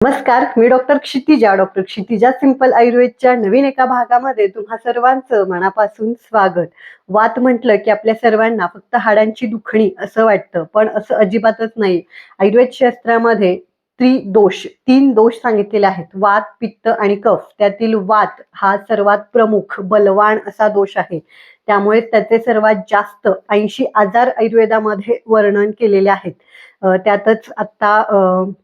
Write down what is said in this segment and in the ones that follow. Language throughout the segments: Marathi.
नमस्कार मी doctor Kshitija doctor Kshitija simple आयुर्वेदच्या नवीन एका भागामध्ये तुम्हा सर्वांचं मनापासून स्वागत. वात म्हटलं की आपल्या सर्वांना फक्त हाडांची दुखणी असं वाटतं पण असं अजिबातच नाही. आयुर्वेद शास्त्रामध्ये त्रिदोष तीन दोष सांगितलेले आहेत. वात पित्त आणि कफ. त्यातील वात हा सर्वात प्रमुख बलवान असा दोष आहे. त्यामुळे त्याचे सर्वात जास्त ऐंशी आजार आयुर्वेदामध्ये वर्णन केलेले आहेत. त्यातच आता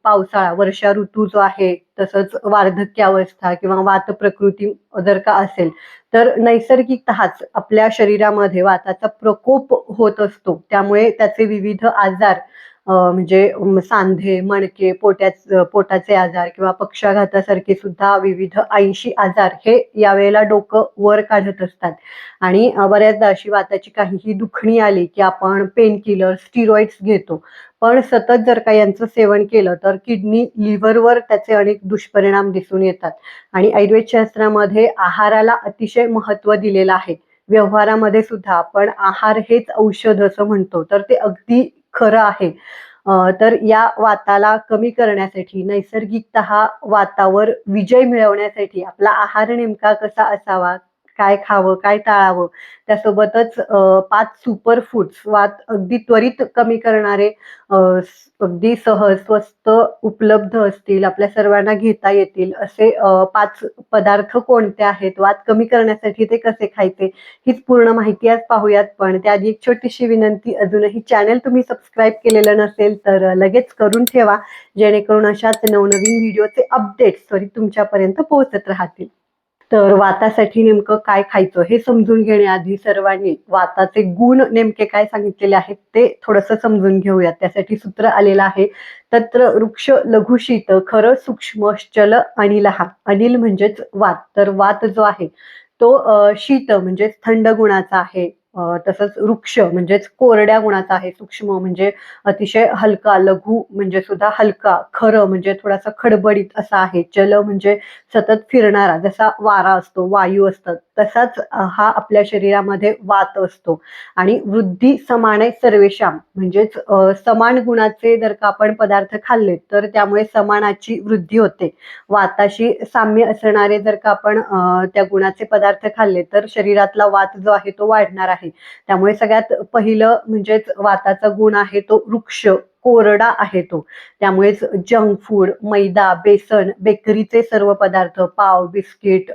पावसाळा वर्षा ऋतू जो आहे तसंच वार्धक्य अवस्था किंवा वात प्रकृती जर का असेल तर नैसर्गिकतःच आपल्या शरीरामध्ये वाताचा प्रकोप होत असतो. त्यामुळे त्याचे विविध आजार म्हणजे सांधे मणके पोट्या पोटाचे आजार किंवा पक्षाघातासारखे सुद्धा विविध ऐंशी आजार हे यावेळेला डोकं वर काढत असतात. आणि बऱ्याचदा अशी वाताची काहीही दुखणी आली की आपण पेन किलर स्टिरॉइड्स घेतो. पण सतत जर का यांचं सेवन केलं तर किडनी लिव्हरवर त्याचे अनेक दुष्परिणाम दिसून येतात. आणि आयुर्वेद शास्त्रामध्ये आहाराला अतिशय महत्त्व दिलेलं आहे. व्यवहारामध्ये सुद्धा आपण आहार हेच औषध असं म्हणतो. तर ते अगदी खरं आहे. तर या वाताला कमी करण्यासाठी नैसर्गिकत वातावर विजय मिळवण्यासाठी आपला आहार नेमका कसा असावा? काय खावं काय टाळावं त्यासोबतच पाच सुपर फूड्स वात अगदी त्वरित कमी करणारे अगदी सहज स्वस्त उपलब्ध असतील आपल्या सर्वांना घेता येतील असे पाच पदार्थ कोणते आहेत वात कमी करण्यासाठी ते कसे खायचे हीच पूर्ण माहिती आज पाहूयात. पण त्याआधी एक छोटीशी विनंती अजूनही चॅनल तुम्ही सबस्क्राईब केलेलं नसेल तर लगेच करून ठेवा जेणेकरून अशाच नवनवीन व्हिडिओचे अपडेट्स त्वरित तुमच्यापर्यंत पोहोचत राहतील. तर वातासाठी नेमकं काय खायचं हे समजून घेण्याआधी सर्वांनी वाताचे गुण नेमके काय सांगितलेले आहेत ते थोडंसं समजून घेऊयात त्यासाठी सूत्र आलेलं आहे तत्र वृक्ष लघुशीत खरं सूक्ष्म चल अनिलहा अनिल म्हणजेच वात. तर वात जो आहे तो शीत म्हणजेच थंड गुणाचा आहे. तसंच वृक्ष म्हणजेच कोरड्या गुणाचा आहे सूक्ष्म म्हणजे अतिशय हलका लघु म्हणजे सुद्धा हलका खरं म्हणजे थोडासा खडबडीत असा आहे जल म्हणजे सतत फिरणारा जसा वारा असतो वायू असतात तसाच हा आपल्या शरीरामध्ये वात असतो. आणि वृद्धी समाने सर्वेशाम म्हणजेच समान गुणाचे जर का आपण पदार्थ खाल्ले तर त्यामुळे समानाची वृद्धी होते. वाताशी साम्य असणारे जर का आपण त्या गुणाचे पदार्थ खाल्ले तर शरीरातला वात जो आहे तो वाढणार आहे. त्यामुळे सगळ्यात पहिलं म्हणजेच वाताचा गुण आहे तो वृक्ष. कोरडा आहे तो. त्यामुळेच जंक फूड मैदा बेसन बेकरीचे सर्व पदार्थ पाव बिस्किट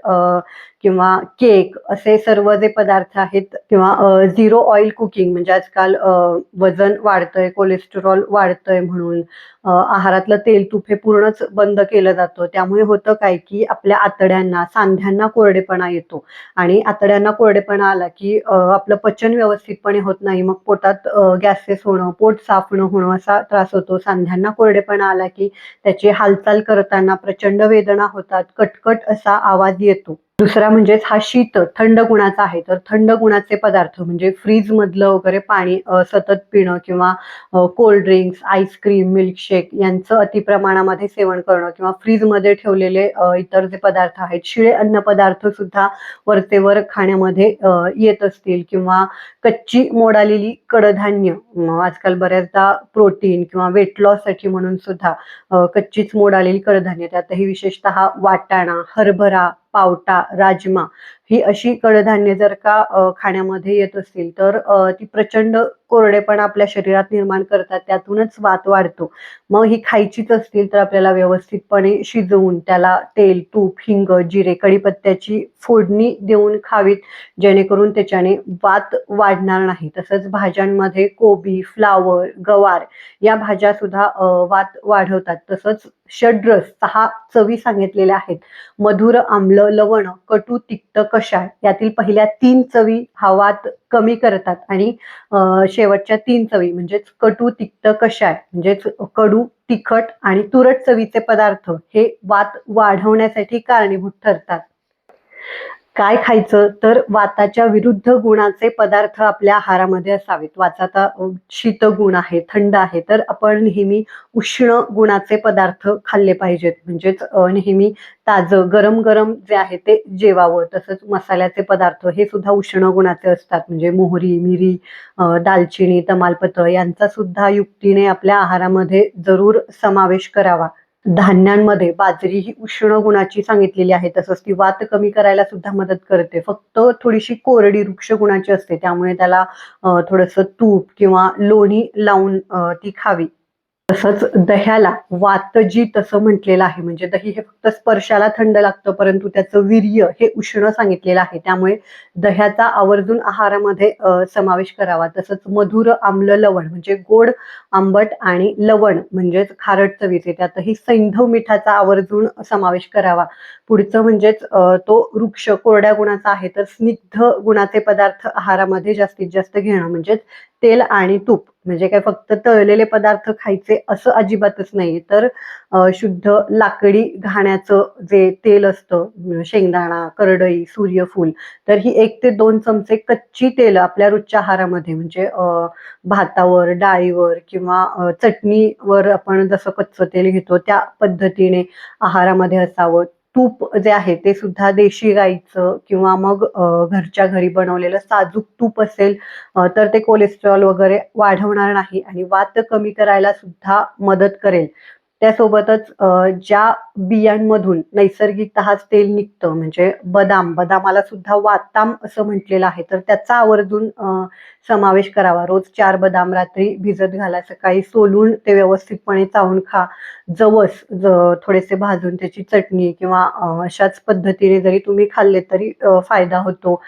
किंवा केक असे सर्व जे पदार्थ आहेत किंवा झिरो ऑइल कुकिंग म्हणजे आजकाल वजन वाढतंय कोलेस्टेरॉल वाढतंय म्हणून आहारातलं तेल तूप हे पूर्णच बंद केलं जातं. त्यामुळे होतं काय की आपल्या आतड्यांना सांध्यांना कोरडेपणा येतो. आणि आतड्यांना कोरडेपणा आला की आपलं पचन व्यवस्थितपणे होत नाही. मग पोटात गॅसेस होणं पोट साफणं होणं असा त्रास होतो. सांध्यांना कोरडेपणा आला की त्याची हालचाल करताना प्रचंड वेदना होतात. कटकट असा आवाज येतो. दुसरा म्हणजेच हा शीत थंड गुणाचा आहे. तर थंड गुणाचे पदार्थ म्हणजे फ्रीज मधलं वगैरे पाणी सतत पिणं किंवा कोल्ड ड्रिंक्स आईस्क्रीम मिल्कशेक यांचं अतिप्रमाणामध्ये सेवन करणं किंवा फ्रीजमध्ये ठेवलेले इतर जे पदार्थ आहेत शिळे अन्न पदार्थ सुद्धा वरचेवर खाण्यामध्ये येत असतील किंवा कच्ची मोडालेली कडधान्य आजकाल बऱ्याचदा प्रोटीन किंवा वेट लॉससाठी म्हणून सुद्धा कच्चीच मोड आलेली कडधान्य त्यातही विशेषतः वाटाणा हरभरा પાવટા રાજમા ही अशी कडधान्य जर का खाण्यामध्ये येत असतील तर ती प्रचंड कोरडेपणा आपल्या शरीरात निर्माण करतात त्यातूनच वात वाढतो. मग ही खायचीच असतील तर आपल्याला व्यवस्थितपणे शिजवून त्याला तेल तूप हिंग जिरे कढीपत्त्याची फोडणी देऊन खावीत जेणेकरून त्याच्याने वात वाढणार नाही. तसंच भाज्यांमध्ये कोबी फ्लावर गवार या भाज्या सुद्धा वात वाढवतात. तसंच षड्रस सहा चवी सांगितलेल्या आहेत. मधुर आम्ल लवण कटू तिक्त कषाय यातील पहिल्या तीन चवी हा वात कमी करतात आणि शेवटच्या तीन चवी म्हणजेच कटू तिक्त कषाय म्हणजेच कडू तिखट आणि तुरट चवीचे पदार्थ हे वात वाढवण्यासाठी कारणीभूत ठरतात. काय खायचं? तर वाताच्या विरुद्ध गुणाचे पदार्थ आपल्या आहारामध्ये असावेत. वाचाचा शीत गुण आहे थंड आहे. तर आपण नेहमी उष्ण गुणाचे पदार्थ खाल्ले पाहिजेत. म्हणजेच नेहमी ताजं गरम गरम जे आहे ते जेवावं. तसंच मसाल्याचे पदार्थ हे सुद्धा उष्ण गुणाचे असतात. म्हणजे मोहरी मिरी दालचिनी तमालपत्र यांचा सुद्धा युक्तीने आपल्या आहारामध्ये जरूर समावेश करावा. धान्यांमध्ये बाजरी ही उष्ण गुणाची सांगितलेली आहे. तसंच ती वात कमी करायला सुद्धा मदत करते. फक्त थोडीशी कोरडी वृक्ष गुणाची असते. त्यामुळे त्याला थोडंसं तूप किंवा लोणी लावून ती खावी. तसंच दह्याला वातजी तसं म्हटलेलं आहे म्हणजे दही हे फक्त स्पर्शाला थंड लागतं परंतु त्याचं वीर्य हे उष्ण सांगितलेलं आहे. त्यामुळे दह्याचा आवर्जून आहारामध्ये समावेश करावा. तसंच मधुर आम्ल लवण म्हणजे गोड आंबट आणि लवण म्हणजेच खारट चवीचे त्यातही सैंधव मिठाचा आवर्जून समावेश करावा. पुढचं म्हणजेच तो वृक्ष कोरड्या गुणाचा आहे तर स्निग्ध गुणाचे पदार्थ आहारामध्ये जास्तीत जास्त घेणं म्हणजेच तेल आणि तूप म्हणजे काय फक्त तळलेले पदार्थ खायचे असं अजिबातच नाही तर शुद्ध लाकडी घाण्याचं जे तेल असतं शेंगदाणा करडई सूर्यफूल तर ही एक ते दोन चमचे कच्ची तेल आपल्या रोजच्या आहारामध्ये म्हणजे भातावर डाळीवर किंवा चटणीवर आपण जसं कच्चं तेल घेतो त्या पद्धतीने आहारामध्ये असावं. तूप जे आहे ते सुद्धा देशी गाईचं किंवा मग घरच्या घरी बनवलेलं साजूक तूप असेल तर ते कोलेस्ट्रॉल वगैरे वाढवणार नाही आणि वात कमी करायला सुद्धा मदत करेल. त्यासोबतच ज्या बियांमधून नैसर्गिकतःच तेल निघतं म्हणजे बदाम बदामाला सुद्धा वाताम असं म्हटलेलं आहे तर त्याचा आवर्जून समावेश करावा. रोज चार बदाम रात्री भिजत घाला सकाळी सोलून ते व्यवस्थितपणे चावून खा. जवस ज- थोडेसे भाजून त्याची चटणी किंवा अशाच पद्धतीने जरी तुम्ही खाल्ले तरी फायदा होतो.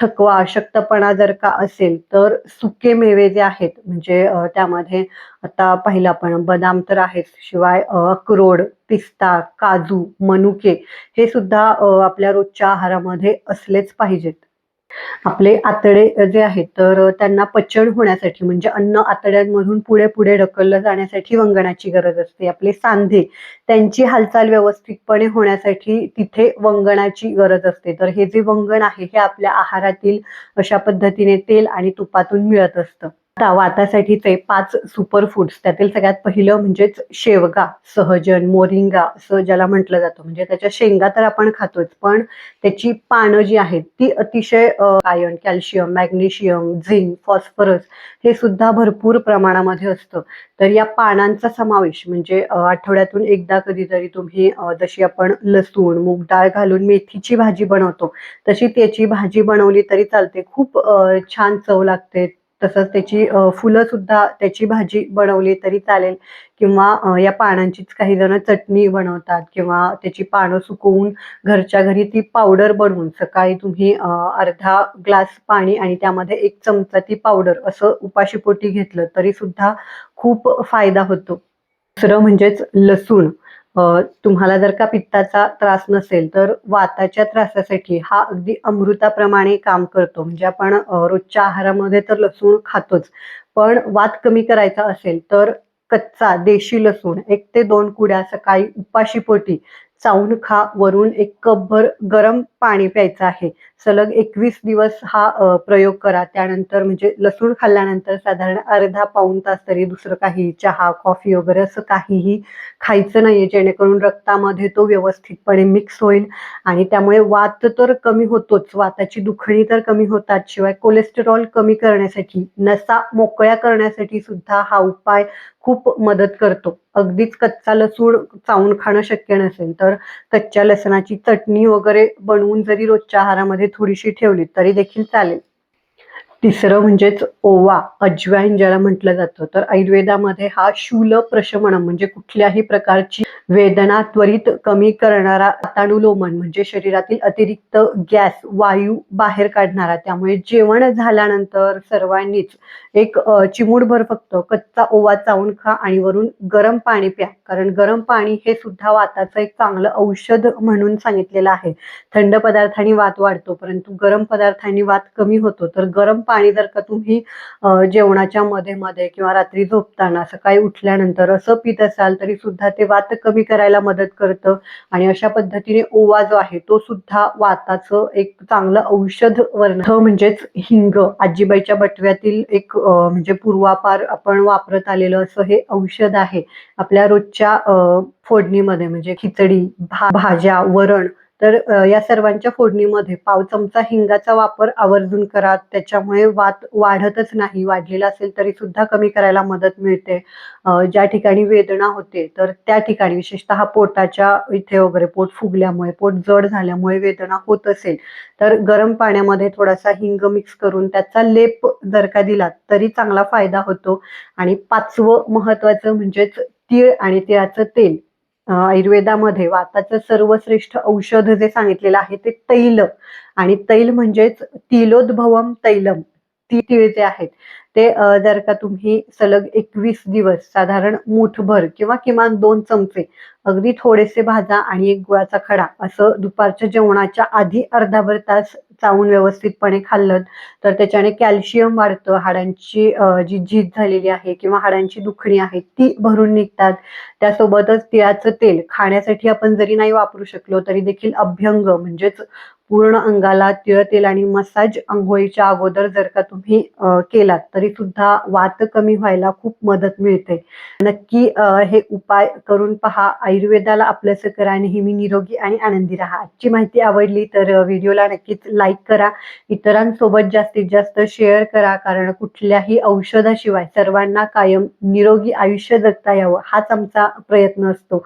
थकवा अशक्तपणा जर का असेल तर सुके मेवे जे आहेत म्हणजे त्यामध्ये आता पाहिलं आपण बदाम तर आहेच शिवाय अक्रोड पिस्ता काजू मनुके हे सुद्धा आपल्या रोजच्या आहारामध्ये असलेच पाहिजेत. आपले आतडे जे आहेत तर त्यांना पचन होण्यासाठी म्हणजे अन्न आतड्यांमधून पुढे पुढे ढकललं जाण्यासाठी वंगणाची गरज असते. आपले सांधे त्यांची हालचाल व्यवस्थितपणे होण्यासाठी तिथे वंगणाची गरज असते. तर हे जे वंगण आहे हे आपल्या आहारातील अशा पद्धतीने तेल आणि तुपातून मिळत असतं. आता वातासाठीचे पाच सुपर फूड्स त्यातील सगळ्यात पहिलं म्हणजेच शेवगा सहजन मोरिंगा असं ज्याला म्हटलं जातं. म्हणजे त्याच्या शेंगा तर आपण खातोच पण त्याची पानं जी आहेत ती अतिशय iron calcium magnesium zinc phosphorus हे सुद्धा भरपूर प्रमाणामध्ये असतं. तर या पानांचा समावेश म्हणजे आठवड्यातून एकदा कधीतरी तुम्ही जशी आपण लसूण मूग डाळ घालून मेथीची भाजी बनवतो तशी त्याची भाजी बनवली तरी चालते. खूप छान चव लागते तसंच त्याची फुलं सुद्धा त्याची भाजी बनवली तरी चालेल. किंवा या पानांचीच काही जण चटणी बनवतात किंवा त्याची पानं सुकवून घरच्या घरी ती पावडर बनवून सकाळी तुम्ही अर्धा ग्लास पाणी आणि त्यामध्ये एक चमचा ती पावडर असं उपाशीपोटी घेतलं तरी सुद्धा खूप फायदा होतो. दुसरं म्हणजेच लसूण. तुम्हाला जर का पित्ताचा त्रास नसेल तर वाताच्या त्रासासाठी हा अगदी अमृताप्रमाणे काम करतो. म्हणजे आपण रोजच्या आहारामध्ये तर लसूण खातोच. पण वात कमी करायचा असेल तर कच्चा देशी लसूण एक ते दोन कुड्या सकाळी उपाशीपोटी चावून खा वरून एक कपभर गरम पाणी प्यायचं आहे. सलग एकवीस दिवस हा प्रयोग करा. त्यानंतर म्हणजे लसूण खाल्ल्यानंतर साधारण अर्धा पाऊण तास तरी दुसरं काही चहा कॉफी वगैरे असं काहीही खायचं नाहीये. जेणेकरून रक्तामध्ये तो व्यवस्थितपणे मिक्स होईल आणि त्यामुळे वात तर कमी होतोच. वाताची दुखणी तर कमी होतात. शिवाय कोलेस्टेरॉल कमी करण्यासाठी नसा मोकळ्या करण्यासाठी सुद्धा हा उपाय खूप मदत करतो. अगदीच कच्चा लसूण चावून खाणं शक्य नसेल तर कच्च्या लसणाची चटणी वगैरे बनवून जरी रोजच्या आहारामध्ये थोडीशी ठेवली तरी देखील चालेल. तिसरं म्हणजेच ओवा अजवाईन ज्याला म्हटलं जातं. तर आयुर्वेदामध्ये हा शूल प्रशमनम म्हणजे कुठल्याही प्रकारची वेदना त्वरित कमी करणारा वातानुलोमन म्हणजे शरीरातील अतिरिक्त गॅस वायू बाहेर काढणारा. त्यामुळे जेवण झाल्यानंतर सर्वांनीच एक चिमूडभर फक्त कच्चा ओवा चावून खा आणि वरून गरम पाणी प्या. कारण गरम पाणी हे सुद्धा वाताचं एक चांगलं औषध म्हणून सांगितलेलं आहे. थंड पदार्थांनी वात वाढतो परंतु गरम पदार्थांनी वात कमी होतो. तर गरम पाणी जर का तुम्ही जेवणाच्या मध्ये मध्ये किंवा रात्री झोपताना सकाळी उठल्यानंतर असं पित असाल तरी सुद्धा ते वात कमी करायला मदत करतं. आणि अशा पद्धतीने ओवा जो आहे तो सुद्धा वाताचं एक चांगलं औषध वर्ण म्हणजेच हिंग आजीबाईच्या बटव्यातील एक म्हणजे पूर्वापार आपण वापरत आलेलं असं हे औषध आहे. आपल्या रोजच्या फोडणीमध्ये म्हणजे खिचडी भा भाज्या वरण तर या सर्वांच्या फोडणीमध्ये पाव चमचा हिंगाचा वापर आवर्जून करा. त्याच्यामुळे वात वाढतच नाही. वाढलेला असेल तरी सुद्धा कमी करायला मदत मिळते. ज्या ठिकाणी वेदना होते तर त्या ठिकाणी विशेषतः पोटाच्या इथे वगैरे पोट फुगल्यामुळे पोट जड झाल्यामुळे वेदना होत असेल तर गरम पाण्यामध्ये थोडासा हिंग मिक्स करून त्याचा लेप जर का दिलात तरी चांगला फायदा होतो. आणि पाचवं महत्वाचं म्हणजेच तीळ आणि तिळाचं तेल. आयुर्वेदामध्ये वाताचं सर्वश्रेष्ठ औषध जे सांगितलेलं आहे ते तैल. आणि तैल म्हणजेच तिलोद्भवम तैलम. ती तीळ जे आहेत ते जर का तुम्ही सलग एकवीस दिवस साधारण मुठभर किंवा किमान दोन चमचे अगदी थोडेसे भाजा आणि एक गुळाचा खडा असं दुपारच्या जेवणाच्या आधी अर्धाभर तास चावून व्यवस्थितपणे खाल्लं तर त्याच्याने कॅल्शियम वाढतं हाडांची जी झीज झालेली आहे किंवा हाडांची दुखणी आहे ती भरून निघतात. त्यासोबतच तिळाचं तेल खाण्यासाठी आपण जरी नाही वापरू शकलो तरी देखील अभ्यंग म्हणजेच पूर्ण अंगाला तिळतेल आणि मसाज अंघोळीच्या अगोदर जर का तुम्ही केलात तरी सुद्धा वात कमी व्हायला खूप मदत मिळते. नक्की हे उपाय करून पहा. आयुर्वेदाला आपलंसं करा नेहमी निरोगी आणि आनंदी राहा. आजची माहिती आवडली तर व्हिडिओला नक्कीच लाईक करा. इतरांसोबत जास्तीत जास्त शेअर करा. कारण कुठल्याही औषधाशिवाय सर्वांना कायम निरोगी आयुष्य जगता यावं हाच आमचा प्रयत्न असतो.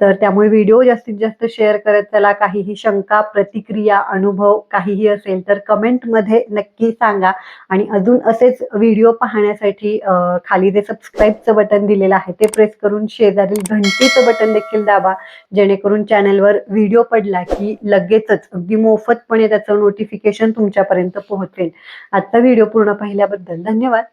तर त्यामुळे व्हिडिओ जास्तीत जास्त शेअर करत चला. काहीही शंका प्रतिक्रिया अनुभव काहीही असेल तर कमेंटमध्ये नक्की सांगा. आणि अजून असेच व्हिडिओ पाहण्यासाठी खाली जे सबस्क्राईबचं बटन दिलेलं आहे ते प्रेस करून शेजारील घंटीचं बटन देखील दाबा जेणेकरून चॅनलवर व्हिडिओ पडला की लगेचच अगदी मोफतपणे त्याचं नोटिफिकेशन तुमच्यापर्यंत पोहोचेल. आजचा व्हिडिओ पूर्ण पाहिल्याबद्दल धन्यवाद.